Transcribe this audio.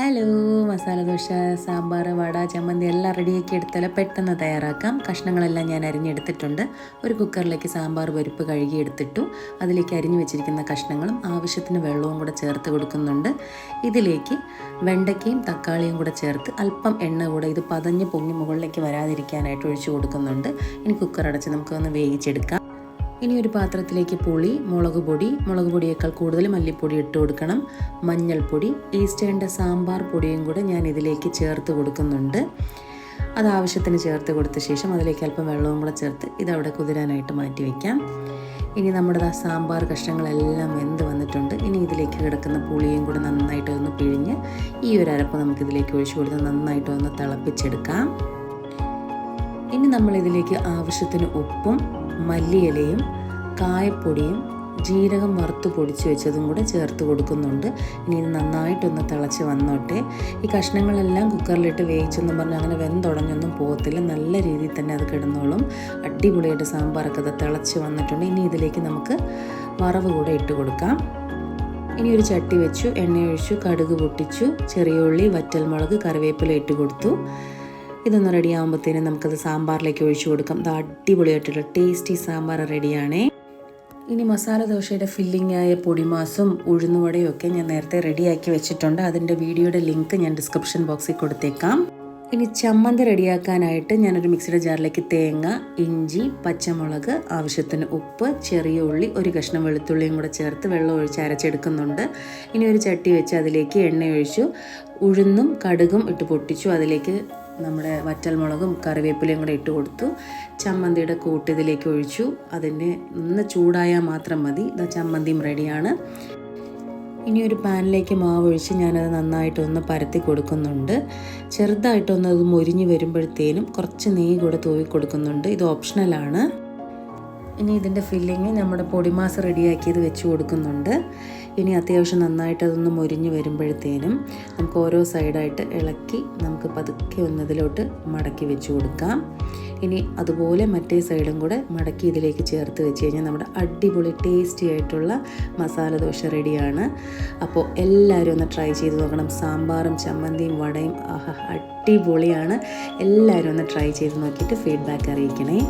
Hello masala dosa sambar vada ചമ്മന്തി എല്ലാം റെഡിയാക്കി എടുത്താൽ പെട്ടെന്ന് തയ്യാറാക്കാം. കഷ്ണങ്ങളെല്ലാം ഞാൻ അരിഞ്ഞെടുത്തിട്ടുണ്ട്. ഒരു കുക്കറിലേക്ക് സാമ്പാർ പരിപ്പ് കഴുകി എടുത്തിട്ടു. അതിലേക്ക് അരിഞ്ഞു വെച്ചിരിക്കുന്ന കഷ്ണങ്ങളും ആവശ്യത്തിന് വെള്ളവും കൂടെ ചേർത്ത് കൊടുക്കുന്നുണ്ട്. ഇതിലേക്ക് വെണ്ടയ്ക്കയും തക്കാളിയും കൂടെ ചേർത്ത് അല്പം എണ്ണ കൂടെ ഇത് പതഞ്ഞ് പൊങ്ങി മുകളിലേക്ക് വരാതിരിക്കാനായിട്ട് ഒഴിച്ചു കൊടുക്കുന്നുണ്ട്. ഇനി കുക്കർ അടച്ച് നമുക്കൊന്ന് വേവിച്ചെടുക്കാം. ഇനി ഒരു പാത്രത്തിലേക്ക് പുളി മുളക് പൊടി മുളക് പൊടിയേക്കാൾ കൂടുതൽ മല്ലിപ്പൊടി ഇട്ട് കൊടുക്കണം. മഞ്ഞൾപ്പൊടി ഈസ്റ്റേണിന്റെ സാമ്പാർ പൊടിയും കൂടെ ഞാൻ ഇതിലേക്ക് ചേർത്ത് കൊടുക്കുന്നുണ്ട്. അത് ആവശ്യത്തിന് ചേർത്ത് കൊടുത്ത ശേഷം അതിലേക്ക് അല്പം വെള്ളവും കൂടെ ചേർത്ത് ഇതവിടെ കുതിരാനായിട്ട് മാറ്റി വയ്ക്കാം ഇനി നമ്മുടെ ആ സാമ്പാർ കഷ്ണങ്ങളെല്ലാം വെന്ത് വന്നിട്ടുണ്ട്. ഇനി ഇതിലേക്ക് കിടക്കുന്ന പുളിയും കൂടെ നന്നായിട്ട് ഒന്ന് പിഴിഞ്ഞ് ഈ ഒരു അരപ്പ് നമുക്കിതിലേക്ക് ഒഴിച്ചു കൊടുത്ത് നന്നായിട്ട് ഒന്ന് തിളപ്പിച്ചെടുക്കാം. ഇനി നമ്മളിതിലേക്ക് ആവശ്യത്തിന് ഉപ്പും മല്ലിയിലയും കായപ്പൊടിയും ജീരകം വറുത്ത് പൊടിച്ച് വെച്ചതും കൂടെ ചേർത്ത് കൊടുക്കുന്നുണ്ട്. ഇനി ഇത് നന്നായിട്ടൊന്ന് തിളച്ച് വന്നോട്ടെ. ഈ കഷ്ണങ്ങളെല്ലാം കുക്കറിലിട്ട് വേവിച്ചെന്ന് പറഞ്ഞാൽ അങ്ങനെ വെന്തുടഞ്ഞൊന്നും പോകത്തില്ല. നല്ല രീതിയിൽ തന്നെ അത് കിടന്നോളും. അടിപൊളിയായിട്ട് സാമ്പാറൊക്കെ അത് തിളച്ച് വന്നിട്ടുണ്ട്. ഇനി ഇതിലേക്ക് നമുക്ക് വറവ് കൂടെ ഇട്ട് കൊടുക്കാം. ഇനി ഒരു ചട്ടി വെച്ചു എണ്ണ ഒഴിച്ചു കടുക് പൊട്ടിച്ചു ചെറിയ ഉള്ളി വറ്റൽമുളക് കറിവേപ്പില ഇട്ട് കൊടുത്തു. ഇതൊന്ന് റെഡി ആകുമ്പോഴത്തേനും നമുക്കത് സാമ്പാറിലേക്ക് ഒഴിച്ചു കൊടുക്കാം. ഇത് അടിപൊളിയായിട്ടുള്ള ടേസ്റ്റി സാമ്പാർ റെഡിയാണേ. ഇനി മസാല ദോശയുടെ ഫില്ലിംഗ് ആയ പൊടിമാസും ഉഴുന്നുവടയും ഒക്കെ ഞാൻ നേരത്തെ റെഡിയാക്കി വെച്ചിട്ടുണ്ട്. അതിന്റെ വീഡിയോയുടെ ലിങ്ക് ഞാൻ ഡിസ്ക്രിപ്ഷൻ ബോക്സിൽ കൊടുത്തേക്കാം. ഇനി ചമ്മന്തി റെഡിയാക്കാനായിട്ട് ഞാനൊരു മിക്സിയുടെ ജാറിലേക്ക് തേങ്ങ ഇഞ്ചി പച്ചമുളക് ആവശ്യത്തിന് ഉപ്പ് ചെറിയ ഉള്ളി ഒരു കഷ്ണം വെളുത്തുള്ളിയും കൂടെ ചേർത്ത് വെള്ളം ഒഴിച്ച് അരച്ചെടുക്കുന്നുണ്ട്. ഇനി ഒരു ചട്ടി വെച്ച് അതിലേക്ക് എണ്ണ ഒഴിച്ചു ഉഴുന്നും കടുകും ഇട്ട് പൊട്ടിച്ചു അതിലേക്ക് നമ്മുടെ വറ്റൽമുളകും കറിവേപ്പിലയും കൂടെ ഇട്ട് കൊടുത്തു. ചമ്മന്തിയുടെ കൂട്ട് ഇതിലേക്ക് ഒഴിച്ചു. അതിന് ഒന്ന് ചൂടായാൽ മാത്രം മതി. ഇതാ ചമ്മന്തിയും റെഡിയാണ്. ഇനി ഒരു പാനിലേക്ക് മാവ് ഒഴിച്ച് ഞാനത് നന്നായിട്ടൊന്ന് പരത്തി കൊടുക്കുന്നുണ്ട്. ചെറുതായിട്ടൊന്ന് അത് മൊരിഞ്ഞ് വരുമ്പോഴത്തേനും കുറച്ച് നെയ്യ് കൂടെ തൂവി കൊടുക്കുന്നുണ്ട്. ഇത് ഓപ്ഷണലാണ് ഇനി ഇതിന്റെ ഫില്ലിങ് നമ്മുടെ പൊടിമാസ് റെഡിയാക്കിയത് വെച്ച് കൊടുക്കുന്നുണ്ട്. ഇനി അത്യാവശ്യം നന്നായിട്ട് അതൊന്ന് മുരിഞ്ഞ് വരുമ്പോഴത്തേനും നമുക്ക് ഓരോ സൈഡായിട്ട് ഇളക്കി നമുക്ക് പതുക്കെ ഒന്നതിലോട്ട് മടക്കി വെച്ച് കൊടുക്കാം. ഇനി അതുപോലെ മറ്റേ സൈഡും കൂടെ മടക്കി ഇതിലേക്ക് ചേർത്ത് വെച്ച് കഴിഞ്ഞാൽ നമ്മുടെ അടിപൊളി ടേസ്റ്റി ആയിട്ടുള്ള മസാല ദോശ റെഡിയാണ്. അപ്പോൾ എല്ലാവരും ഒന്ന് ട്രൈ ചെയ്ത് നോക്കണം. സാമ്പാറും ചമ്മന്തിയും വടയും അടിപൊളിയാണ്. എല്ലാവരും ഒന്ന് ട്രൈ ചെയ്ത് നോക്കിയിട്ട് ഫീഡ്ബാക്ക് അറിയിക്കണേ.